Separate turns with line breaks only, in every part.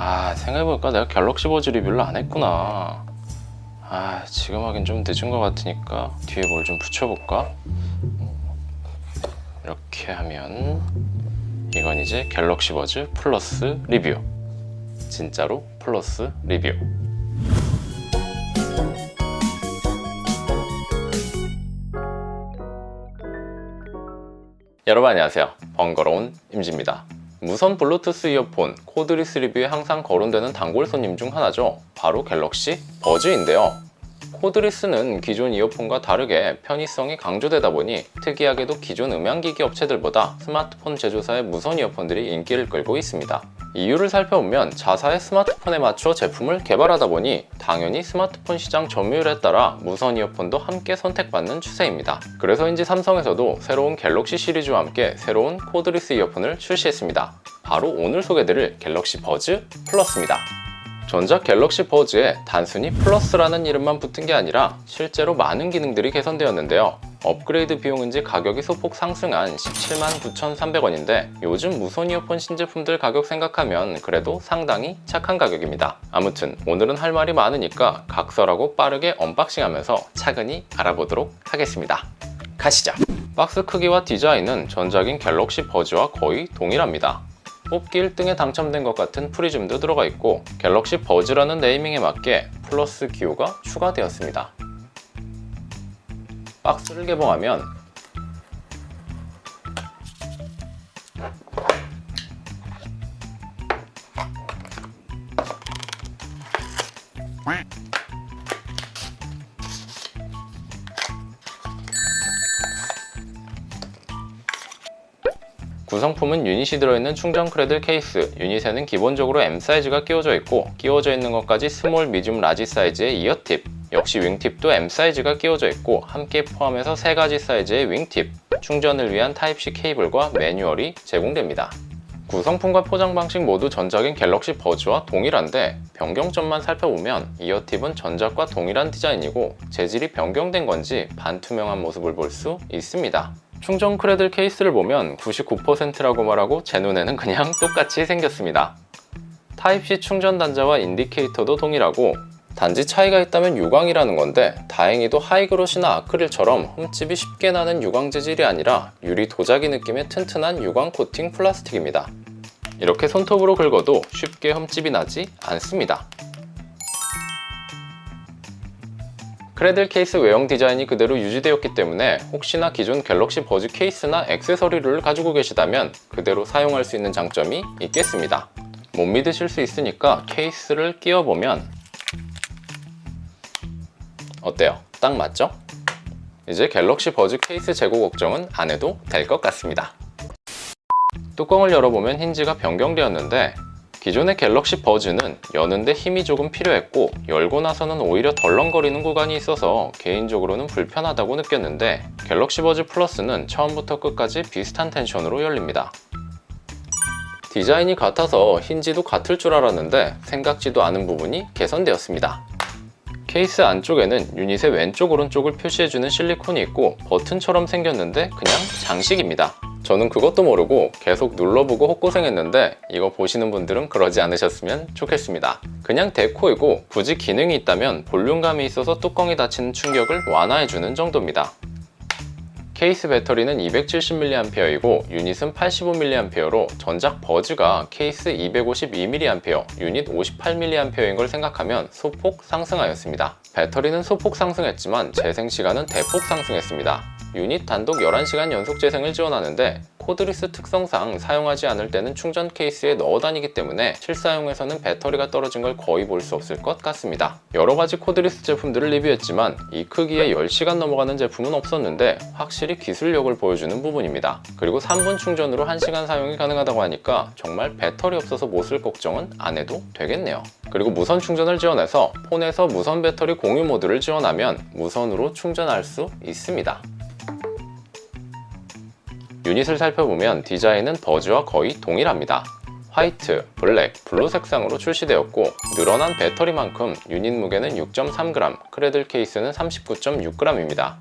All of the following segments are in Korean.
아 생각해보니까 내가 갤럭시 버즈 리뷰를 안 했구나. 아 지금 하긴 좀 늦은 것 같으니까 뒤에 뭘 좀 붙여볼까? 이렇게 하면 이건 이제 갤럭시 버즈 플러스 리뷰. 진짜로 플러스 리뷰. 여러분 안녕하세요. 번거로운 임지입니다 무선 블루투스 이어폰 코드리스 리뷰에 항상 거론되는 단골 손님 중 하나죠. 바로 갤럭시 버즈인데요 코드리스는 기존 이어폰과 다르게 편의성이 강조되다 보니 특이하게도 기존 음향기기 업체들보다 스마트폰 제조사의 무선 이어폰들이 인기를 끌고 있습니다. 이유를 살펴보면 자사의 스마트폰에 맞춰 제품을 개발하다 보니 당연히 스마트폰 시장 점유율에 따라 무선 이어폰도 함께 선택받는 추세입니다. 그래서인지 삼성에서도 새로운 갤럭시 시리즈와 함께 새로운 코드리스 이어폰을 출시했습니다. 바로 오늘 소개드릴 갤럭시 버즈 플러스입니다. 전작 갤럭시 버즈에 단순히 플러스라는 이름만 붙은 게 아니라 실제로 많은 기능들이 개선되었는데요. 업그레이드 비용인지 가격이 소폭 상승한 17만 9,300원인데 요즘 무선 이어폰 신제품들 가격 생각하면 그래도 상당히 착한 가격입니다. 아무튼 오늘은 할 말이 많으니까 각설하고 빠르게 언박싱하면서 차근히 알아보도록 하겠습니다. 가시죠. 박스 크기와 디자인은 전작인 갤럭시 버즈와 거의 동일합니다. 뽑기 1등에 당첨된 것 같은 프리즘도 들어가 있고 갤럭시 버즈라는 네이밍에 맞게 플러스 기호가 추가되었습니다. 박스를 개봉하면 구성품은 유닛이 들어있는 충전 크레들 케이스, 유닛에는 기본적으로 M 사이즈가 끼워져 있고 끼워져 있는 것까지 스몰, 미줌, 라지 사이즈의 이어팁, 역시 윙팁도 M 사이즈가 끼워져 있고 함께 포함해서 세 가지 사이즈의 윙팁, 충전을 위한 타입C 케이블과 매뉴얼이 제공됩니다. 구성품과 포장 방식 모두 전작인 갤럭시 버즈와 동일한데 변경점만 살펴보면 이어팁은 전작과 동일한 디자인이고 재질이 변경된 건지 반투명한 모습을 볼 수 있습니다. 충전 크레들 케이스를 보면 99%라고 말하고 제 눈에는 그냥 똑같이 생겼습니다. 타입C 충전 단자와 인디케이터도 동일하고 단지 차이가 있다면 유광이라는 건데 다행히도 하이그로시나 아크릴처럼 흠집이 쉽게 나는 유광 재질이 아니라 유리 도자기 느낌의 튼튼한 유광 코팅 플라스틱입니다. 이렇게 손톱으로 긁어도 쉽게 흠집이 나지 않습니다. 크레들 케이스 외형 디자인이 그대로 유지되었기 때문에 혹시나 기존 갤럭시 버즈 케이스나 액세서리를 가지고 계시다면 그대로 사용할 수 있는 장점이 있겠습니다. 못 믿으실 수 있으니까 케이스를 끼워보면 어때요? 딱 맞죠? 이제 갤럭시 버즈 케이스 재고 걱정은 안 해도 될 것 같습니다. 뚜껑을 열어보면 힌지가 변경되었는데 기존의 갤럭시 버즈는 여는데 힘이 조금 필요했고 열고 나서는 오히려 덜렁거리는 구간이 있어서 개인적으로는 불편하다고 느꼈는데 갤럭시 버즈 플러스는 처음부터 끝까지 비슷한 텐션으로 열립니다. 디자인이 같아서 힌지도 같을 줄 알았는데 생각지도 않은 부분이 개선되었습니다. 케이스 안쪽에는 유닛의 왼쪽 오른쪽을 표시해주는 실리콘이 있고 버튼처럼 생겼는데 그냥 장식입니다. 저는 그것도 모르고 계속 눌러보고 헛고생했는데 이거 보시는 분들은 그러지 않으셨으면 좋겠습니다. 그냥 데코이고 굳이 기능이 있다면 볼륨감이 있어서 뚜껑이 닫히는 충격을 완화해주는 정도입니다. 케이스 배터리는 270mAh이고 유닛은 85mAh로 전작 버즈가 케이스 252mAh, 유닛 58mAh인 걸 생각하면 소폭 상승하였습니다. 배터리는 소폭 상승했지만 재생 시간은 대폭 상승했습니다. 유닛 단독 11시간 연속 재생을 지원하는데 코드리스 특성상 사용하지 않을 때는 충전 케이스에 넣어 다니기 때문에 실사용에서는 배터리가 떨어진 걸 거의 볼 수 없을 것 같습니다. 여러 가지 코드리스 제품들을 리뷰했지만 이 크기에 10시간 넘어가는 제품은 없었는데 확실히 기술력을 보여주는 부분입니다. 그리고 3분 충전으로 1시간 사용이 가능하다고 하니까 정말 배터리 없어서 못 쓸 걱정은 안 해도 되겠네요. 그리고 무선 충전을 지원해서 폰에서 무선 배터리 공유 모드를 지원하면 무선으로 충전할 수 있습니다. 유닛을 살펴보면 디자인은 버즈와 거의 동일합니다. 화이트, 블랙, 블루 색상으로 출시되었고 늘어난 배터리만큼 유닛 무게는 6.3g, 크레들 케이스는 39.6g입니다.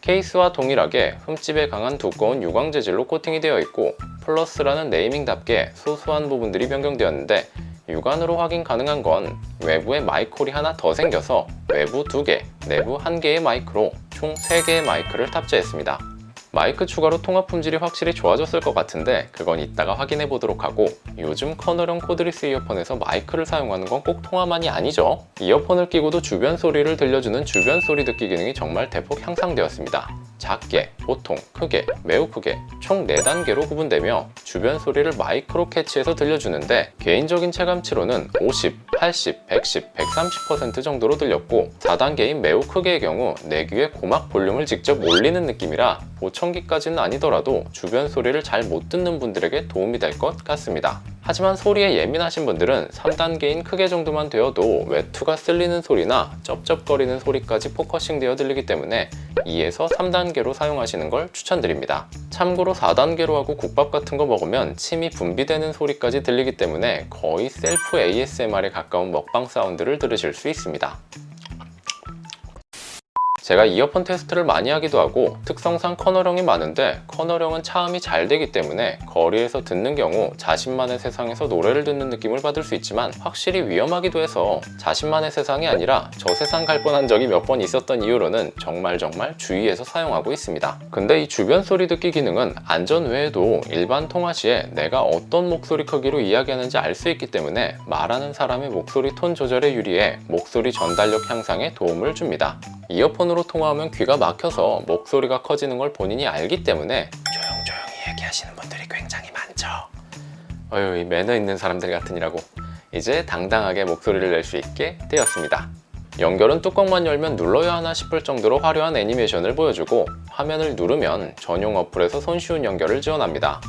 케이스와 동일하게 흠집에 강한 두꺼운 유광 재질로 코팅이 되어 있고 플러스라는 네이밍답게 소소한 부분들이 변경되었는데 육안으로 확인 가능한 건 외부에 마이콜이 하나 더 생겨서 외부 2개, 내부 1개의 마이크로 총 3개의 마이크를 탑재했습니다. 마이크 추가로 통화 품질이 확실히 좋아졌을 것 같은데 그건 이따가 확인해 보도록 하고 요즘 커널형 코드리스 이어폰에서 마이크를 사용하는 건 꼭 통화만이 아니죠. 이어폰을 끼고도 주변 소리를 들려주는 주변 소리 듣기 기능이 정말 대폭 향상되었습니다 작게, 보통, 크게, 매우 크게 총 4단계로 구분되며 주변 소리를 마이크로 캐치해서 들려주는데 개인적인 체감치로는 50, 80, 110, 130% 정도로 들렸고 4단계인 매우 크게의 경우 내 귀에 고막 볼륨을 직접 올리는 느낌이라 보청기까지는 아니더라도 주변 소리를 잘 못 듣는 분들에게 도움이 될 것 같습니다. 하지만 소리에 예민하신 분들은 3단계인 크게 정도만 되어도 외투가 쓸리는 소리나 쩝쩝거리는 소리까지 포커싱 되어 들리기 때문에 2에서 3단계로 사용하시는 걸 추천드립니다. 참고로 4단계로 하고 국밥 같은 거 먹으면 침이 분비되는 소리까지 들리기 때문에 거의 셀프 ASMR에 가까운 먹방 사운드를 들으실 수 있습니다. 제가 이어폰 테스트를 많이 하기도 하고 특성상 커널형이 많은데 커널형은 차음이 잘 되기 때문에 거리에서 듣는 경우 자신만의 세상에서 노래를 듣는 느낌을 받을 수 있지만 확실히 위험하기도 해서 자신만의 세상이 아니라 저 세상 갈 뻔한 적이 몇 번 있었던 이유로는 정말 정말 주의해서 사용하고 있습니다. 근데 이 주변 소리 듣기 기능은 안전 외에도 일반 통화 시에 내가 어떤 목소리 크기로 이야기하는지 알 수 있기 때문에 말하는 사람의 목소리 톤 조절에 유리해 목소리 전달력 향상에 도움을 줍니다. 이어폰 으로 통화하면 귀가 막혀서 목소리가 커지는 걸 본인이 알기 때문에 조용조용히 얘기하시는 분들이 굉장히 많죠. 어휴, 이 매너 있는 사람들 같으니라고. 이제 당당하게 목소리를 낼 수 있게 되었습니다. 연결은 뚜껑만 열면 눌러야 하나 싶을 정도로 화려한 애니메이션을 보여주고 화면을 누르면 전용 어플에서 손쉬운 연결을 지원합니다.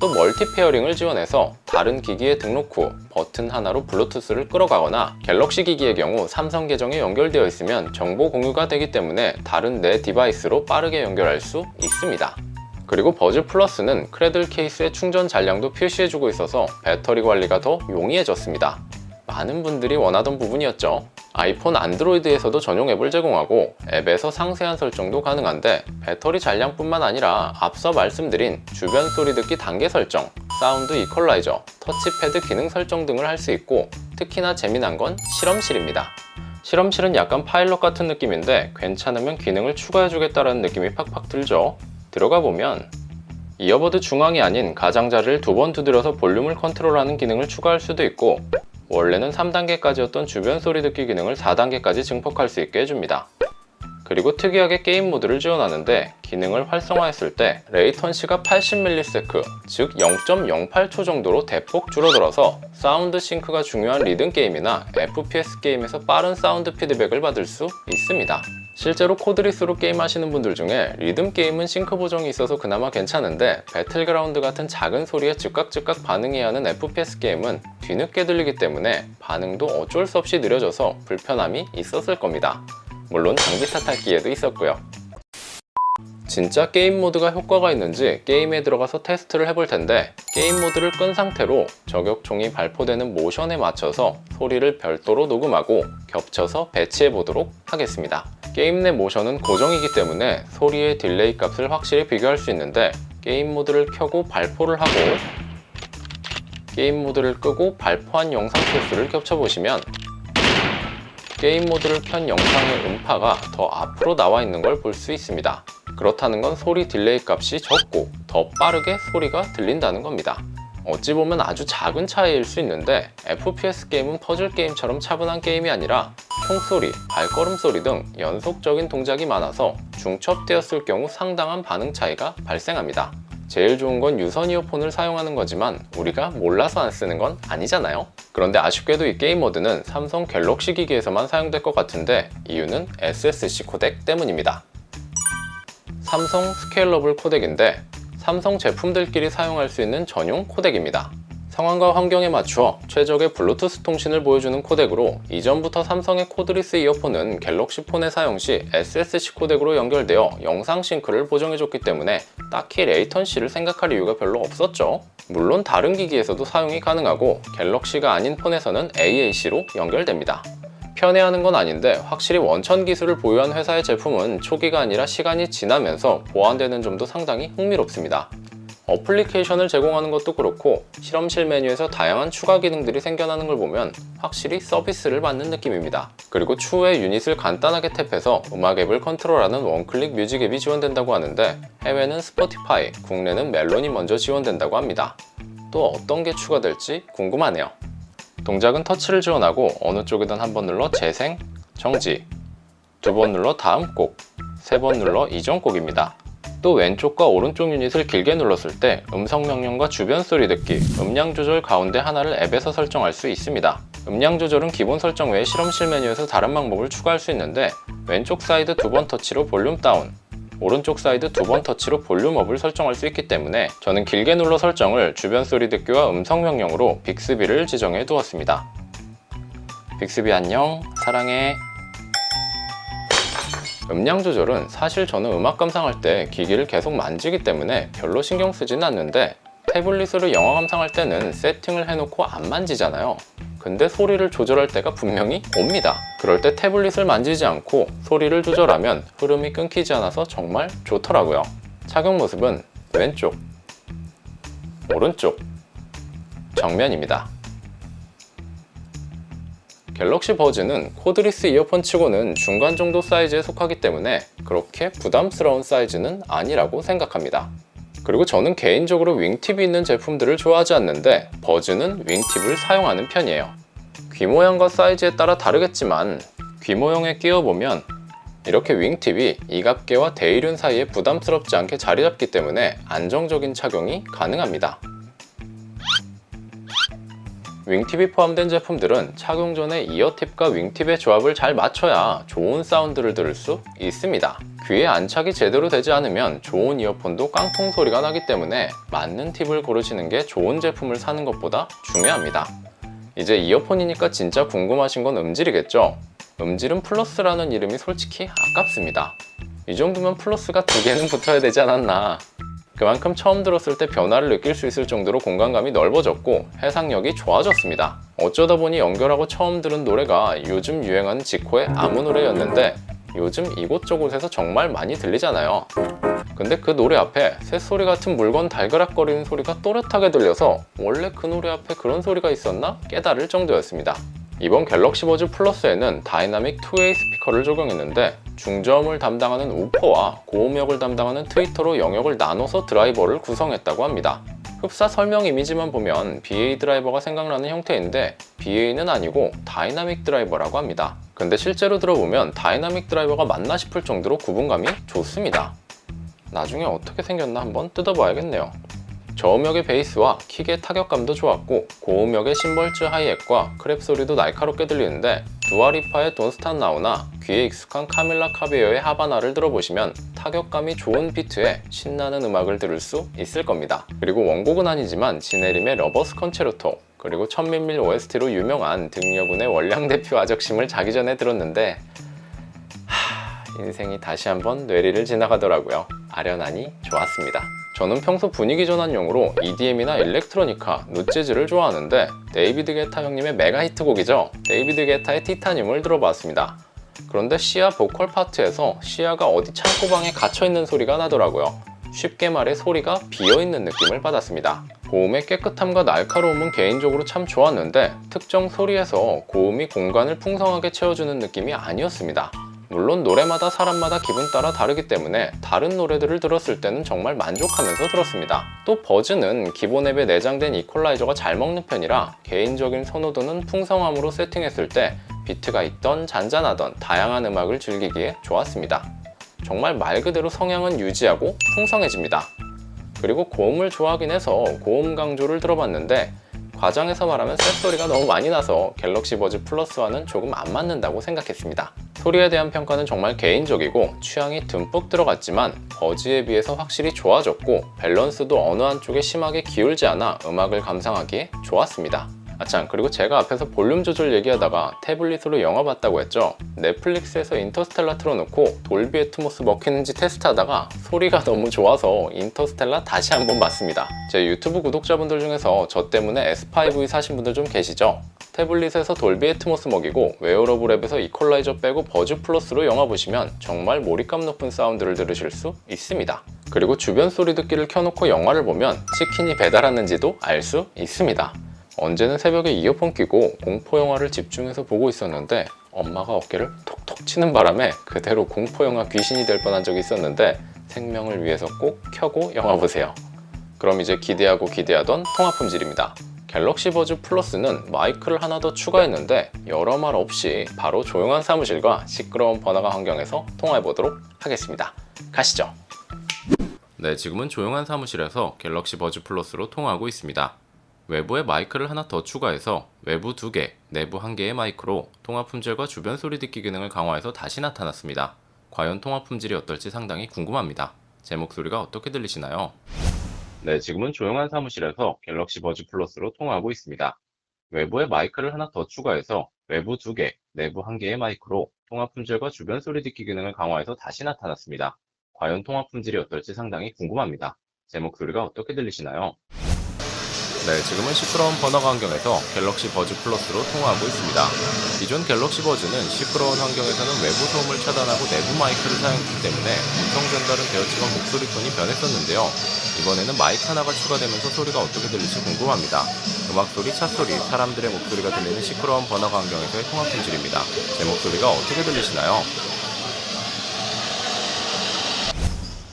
또 멀티 페어링을 지원해서 다른 기기에 등록 후 버튼 하나로 블루투스를 끌어가거나 갤럭시 기기의 경우 삼성 계정에 연결되어 있으면 정보 공유가 되기 때문에 다른 내 디바이스로 빠르게 연결할 수 있습니다. 그리고 버즈 플러스는 크래들 케이스의 충전 잔량도 표시해주고 있어서 배터리 관리가 더 용이해졌습니다. 많은 분들이 원하던 부분이었죠. 아이폰 안드로이드에서도 전용 앱을 제공하고 앱에서 상세한 설정도 가능한데 배터리 잔량뿐만 아니라 앞서 말씀드린 주변 소리 듣기 단계 설정, 사운드 이퀄라이저, 터치패드 기능 설정 등을 할 수 있고 특히나 재미난 건 실험실입니다. 실험실은 약간 파일럿 같은 느낌인데 괜찮으면 기능을 추가해주겠다는 느낌이 팍팍 들죠. 들어가 보면 이어버드 중앙이 아닌 가장자리를 두 번 두드려서 볼륨을 컨트롤하는 기능을 추가할 수도 있고 원래는 3단계까지였던 주변 소리 듣기 기능을 4단계까지 증폭할 수 있게 해줍니다. 그리고 특이하게 게임 모드를 지원하는데 기능을 활성화했을 때 레이턴시가 80ms, 즉 0.08초 정도로 대폭 줄어들어서 사운드 싱크가 중요한 리듬 게임이나 FPS 게임에서 빠른 사운드 피드백을 받을 수 있습니다. 실제로 코드리스로 게임하시는 분들 중에 리듬 게임은 싱크 보정이 있어서 그나마 괜찮은데 배틀그라운드 같은 작은 소리에 즉각즉각 반응해야 하는 FPS 게임은 뒤늦게 들리기 때문에 반응도 어쩔 수 없이 느려져서 불편함이 있었을 겁니다. 물론 장비 탓할 기회도 있었고요. 진짜 게임 모드가 효과가 있는지 게임에 들어가서 테스트를 해볼 텐데 게임 모드를 끈 상태로 저격총이 발포되는 모션에 맞춰서 소리를 별도로 녹음하고 겹쳐서 배치해 보도록 하겠습니다. 게임 내 모션은 고정이기 때문에 소리의 딜레이 값을 확실히 비교할 수 있는데 게임 모드를 켜고 발포를 하고 게임 모드를 끄고 발포한 영상 소스를 겹쳐보시면 게임 모드를 켠 영상의 음파가 더 앞으로 나와 있는 걸 볼 수 있습니다. 그렇다는 건 소리 딜레이 값이 적고 더 빠르게 소리가 들린다는 겁니다. 어찌 보면 아주 작은 차이일 수 있는데 FPS 게임은 퍼즐 게임처럼 차분한 게임이 아니라 총소리, 발걸음 소리 등 연속적인 동작이 많아서 중첩되었을 경우 상당한 반응 차이가 발생합니다. 제일 좋은 건 유선 이어폰을 사용하는 거지만 우리가 몰라서 안 쓰는 건 아니잖아요. 그런데 아쉽게도 이 게임 모드는 삼성 갤럭시 기기에서만 사용될 것 같은데 이유는 SSC 코덱 때문입니다. 삼성 스케일러블 코덱인데 삼성 제품들끼리 사용할 수 있는 전용 코덱입니다. 상황과 환경에 맞추어 최적의 블루투스 통신을 보여주는 코덱으로 이전부터 삼성의 코드리스 이어폰은 갤럭시 폰의 사용 시 SSC 코덱으로 연결되어 영상 싱크를 보정해줬기 때문에 딱히 레이턴시를 생각할 이유가 별로 없었죠. 물론 다른 기기에서도 사용이 가능하고 갤럭시가 아닌 폰에서는 AAC로 연결됩니다. 편애하는 건 아닌데 확실히 원천 기술을 보유한 회사의 제품은 초기가 아니라 시간이 지나면서 보완되는 점도 상당히 흥미롭습니다. 어플리케이션을 제공하는 것도 그렇고 실험실 메뉴에서 다양한 추가 기능들이 생겨나는 걸 보면 확실히 서비스를 받는 느낌입니다. 그리고 추후에 유닛을 간단하게 탭해서 음악 앱을 컨트롤하는 원클릭 뮤직 앱이 지원된다고 하는데 해외는 스포티파이, 국내는 멜론이 먼저 지원된다고 합니다. 또 어떤 게 추가될지 궁금하네요. 동작은 터치를 지원하고 어느 쪽이든 한 번 눌러 재생, 정지, 두 번 눌러 다음 곡, 세 번 눌러 이전 곡입니다. 또 왼쪽과 오른쪽 유닛을 길게 눌렀을 때 음성 명령과 주변 소리 듣기, 음량 조절 가운데 하나를 앱에서 설정할 수 있습니다. 음량 조절은 기본 설정 외에 실험실 메뉴에서 다른 방법을 추가할 수 있는데 왼쪽 사이드 두 번 터치로 볼륨 다운, 오른쪽 사이드 두 번 터치로 볼륨 업을 설정할 수 있기 때문에 저는 길게 눌러 설정을 주변 소리 듣기와 음성 명령으로 빅스비를 지정해 두었습니다. 빅스비 안녕, 사랑해. 음량 조절은 사실 저는 음악 감상할 때 기기를 계속 만지기 때문에 별로 신경 쓰진 않는데 태블릿으로 영화 감상할 때는 세팅을 해놓고 안 만지잖아요. 근데 소리를 조절할 때가 분명히 옵니다. 그럴 때 태블릿을 만지지 않고 소리를 조절하면 흐름이 끊기지 않아서 정말 좋더라고요. 착용 모습은 왼쪽, 오른쪽, 정면입니다. 갤럭시 버즈는 코드리스 이어폰 치고는 중간 정도 사이즈에 속하기 때문에 그렇게 부담스러운 사이즈는 아니라고 생각합니다. 그리고 저는 개인적으로 윙팁이 있는 제품들을 좋아하지 않는데 버즈는 윙팁을 사용하는 편이에요. 귀 모양과 사이즈에 따라 다르겠지만 귀 모형에 끼워보면 이렇게 윙팁이 이갑개와 대이륜 사이에 부담스럽지 않게 자리 잡기 때문에 안정적인 착용이 가능합니다. 윙팁이 포함된 제품들은 착용 전에 이어팁과 윙팁의 조합을 잘 맞춰야 좋은 사운드를 들을 수 있습니다. 귀에 안착이 제대로 되지 않으면 좋은 이어폰도 깡통 소리가 나기 때문에 맞는 팁을 고르시는 게 좋은 제품을 사는 것보다 중요합니다. 이제 이어폰이니까 진짜 궁금하신 건 음질이겠죠? 음질은 플러스라는 이름이 솔직히 아깝습니다. 이 정도면 플러스가 두 개는 붙어야 되지 않았나. 그만큼 처음 들었을 때 변화를 느낄 수 있을 정도로 공간감이 넓어졌고 해상력이 좋아졌습니다. 어쩌다 보니 연결하고 처음 들은 노래가 요즘 유행하는 지코의 아무 노래였는데 요즘 이곳저곳에서 정말 많이 들리잖아요. 근데 그 노래 앞에 새소리 같은 물건 달그락거리는 소리가 또렷하게 들려서 원래 그 노래 앞에 그런 소리가 있었나 깨달을 정도였습니다. 이번 갤럭시 버즈 플러스에는 다이나믹 2웨이 스피커를 적용했는데 중저음을 담당하는 우퍼와 고음역을 담당하는 트위터로 영역을 나눠서 드라이버를 구성했다고 합니다. 흡사 설명 이미지만 보면 BA 드라이버가 생각나는 형태인데 BA는 아니고 다이나믹 드라이버라고 합니다. 근데 실제로 들어보면 다이나믹 드라이버가 맞나 싶을 정도로 구분감이 좋습니다. 나중에 어떻게 생겼나 한번 뜯어봐야겠네요. 저음역의 베이스와 킥의 타격감도 좋았고 고음역의 심벌츠 하이햇과 크랩 소리도 날카롭게 들리는데 두아리파의 돈스탄 나우나 귀에 익숙한 카밀라 카베어의 하바나를 들어보시면 타격감이 좋은 비트에 신나는 음악을 들을 수 있을 겁니다. 그리고 원곡은 아니지만 지네림의 러버스 컨체르토 그리고 천민밀 OST로 유명한 등려군의 원량 대표 아적심을 자기 전에 들었는데 하... 인생이 다시 한번 뇌리를 지나가더라고요. 아련하니 좋았습니다. 저는 평소 분위기 전환용으로 EDM이나 일렉트로니카, 누재즈를 좋아하는데 데이비드 게타 형님의 메가 히트곡이죠. 데이비드 게타의 티타늄을 들어봤습니다. 그런데 시아 보컬 파트에서 시아가 어디 창고방에 갇혀있는 소리가 나더라고요. 쉽게 말해 소리가 비어있는 느낌을 받았습니다. 고음의 깨끗함과 날카로움은 개인적으로 참 좋았는데 특정 소리에서 고음이 공간을 풍성하게 채워주는 느낌이 아니었습니다. 물론 노래마다 사람마다 기분 따라 다르기 때문에 다른 노래들을 들었을 때는 정말 만족하면서 들었습니다. 또 버즈는 기본 앱에 내장된 이퀄라이저가 잘 먹는 편이라 개인적인 선호도는 풍성함으로 세팅했을 때 비트가 있던 잔잔하던 다양한 음악을 즐기기에 좋았습니다. 정말 말 그대로 성향은 유지하고 풍성해집니다. 그리고 고음을 좋아하긴 해서 고음 강조를 들어봤는데 과장해서 말하면 쇳소리가 너무 많이 나서 갤럭시 버즈 플러스와는 조금 안 맞는다고 생각했습니다. 소리에 대한 평가는 정말 개인적이고 취향이 듬뿍 들어갔지만 버즈에 비해서 확실히 좋아졌고 밸런스도 어느 한쪽에 심하게 기울지 않아 음악을 감상하기에 좋았습니다. 아참 그리고 제가 앞에서 볼륨 조절 얘기하다가 태블릿으로 영화 봤다고 했죠 넷플릭스에서 인터스텔라 틀어놓고 돌비 애트모스 먹히는지 테스트하다가 소리가 너무 좋아서 인터스텔라 다시 한번 봤습니다 제 유튜브 구독자분들 중에서 저 때문에 S5E 사신 분들 좀 계시죠? 태블릿에서 돌비 애트모스 먹이고 웨어러블 앱에서 이퀄라이저 빼고 버즈 플러스로 영화 보시면 정말 몰입감 높은 사운드를 들으실 수 있습니다 그리고 주변 소리 듣기를 켜놓고 영화를 보면 치킨이 배달 왔는지도 알 수 있습니다. 언제는 새벽에 이어폰 끼고 공포 영화를 집중해서 보고 있었는데 엄마가 어깨를 톡톡 치는 바람에 그대로 공포 영화 귀신이 될 뻔한 적이 있었는데 생명을 위해서 꼭 켜고 영화 보세요. 그럼 이제 기대하고 기대하던 통화 품질입니다. 갤럭시 버즈 플러스는 마이크를 하나 더 추가했는데 여러 말 없이 바로 조용한 사무실과 시끄러운 번화가 환경에서 통화해 보도록 하겠습니다. 가시죠. 네, 지금은 조용한 사무실에서 갤럭시 버즈 플러스로 통화하고 있습니다. 외부에 마이크를 하나 더 추가해서 외부 2개, 내부 1개의 마이크로 통화 품질과 주변 소리 듣기 기능을 강화해서 다시 나타났습니다. 과연 통화 품질이 어떨지 상당히 궁금합니다. 제 목소리가 어떻게 들리시나요? 네, 지금은 조용한 사무실에서 갤럭시 버즈 플러스로 통화하고 있습니다. 외부에 마이크를 하나 더 추가해서 외부 2개, 내부 1개의 마이크로 통화 품질과 주변 소리 듣기 기능을 강화해서 다시 나타났습니다. 과연 통화 품질이 어떨지 상당히 궁금합니다. 제 목소리가 어떻게 들리시나요? 네, 지금은 시끄러운 번화가 환경에서 갤럭시 버즈 플러스로 통화하고 있습니다. 기존 갤럭시 버즈는 시끄러운 환경에서는 외부 소음을 차단하고 내부 마이크를 사용했기 때문에 음성 전달은 되었지만 목소리 톤이 변했었는데요. 이번에는 마이크 하나가 추가되면서 소리가 어떻게 들릴지 궁금합니다. 음악 소리, 차 소리, 사람들의 목소리가 들리는 시끄러운 번화가 환경에서의 통화 품질입니다. 제 목소리가 어떻게 들리시나요?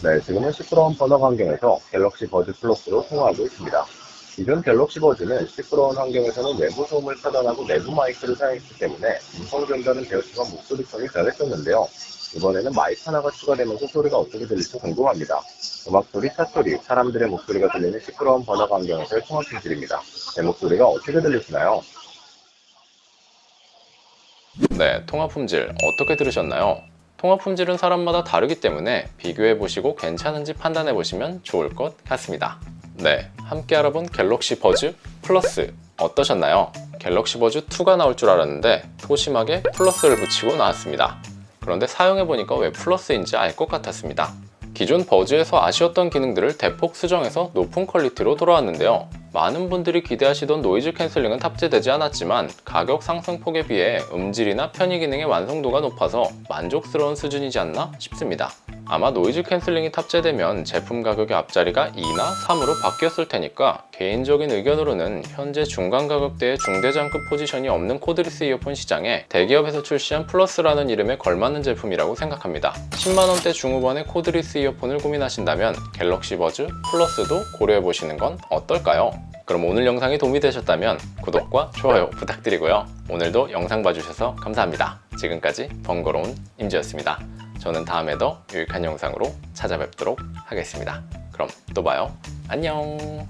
네, 지금은 시끄러운 번화가 환경에서 갤럭시 버즈 플러스로 통화하고 있습니다. 기존 갤럭시 버즈는 시끄러운 환경에서는 외부 소음을 차단하고 내부 마이크를 사용했기 때문에 음성 전달은 되었지만 목소리 톤이 변했었는데요. 이번에는 마이크 하나가 추가되면서 소리가 어떻게 들릴지 궁금합니다. 음악 소리, 차 소리, 사람들의 목소리가 들리는 시끄러운 번화가 환경에서의 통화 품질입니다. 제 목소리가 어떻게 들리시나요? 네, 통화 품질 어떻게 들으셨나요? 통화 품질은 사람마다 다르기 때문에 비교해 보시고 괜찮은지 판단해 보시면 좋을 것 같습니다. 네, 함께 알아본 갤럭시 버즈 플러스 어떠셨나요? 갤럭시 버즈 2가 나올 줄 알았는데 소심하게 플러스를 붙이고 나왔습니다. 그런데 사용해 보니까 왜 플러스인지 알 것 같았습니다. 기존 버즈에서 아쉬웠던 기능들을 대폭 수정해서 높은 퀄리티로 돌아왔는데요. 많은 분들이 기대하시던 노이즈 캔슬링은 탑재되지 않았지만 가격 상승폭에 비해 음질이나 편의 기능의 완성도가 높아서 만족스러운 수준이지 않나 싶습니다. 아마 노이즈 캔슬링이 탑재되면 제품 가격의 앞자리가 2나 3으로 바뀌었을 테니까 개인적인 의견으로는 현재 중간 가격대의 중대장급 포지션이 없는 코드리스 이어폰 시장에 대기업에서 출시한 플러스라는 이름에 걸맞는 제품이라고 생각합니다. 10만원대 중후반의 코드리스 이어폰을 고민하신다면 갤럭시 버즈 플러스도 고려해보시는 건 어떨까요? 그럼 오늘 영상이 도움이 되셨다면 구독과 좋아요 부탁드리고요. 오늘도 영상 봐주셔서 감사합니다. 지금까지 번거로운 임지였습니다. 저는 다음에 더 유익한 영상으로 찾아뵙도록 하겠습니다. 그럼 또 봐요. 안녕!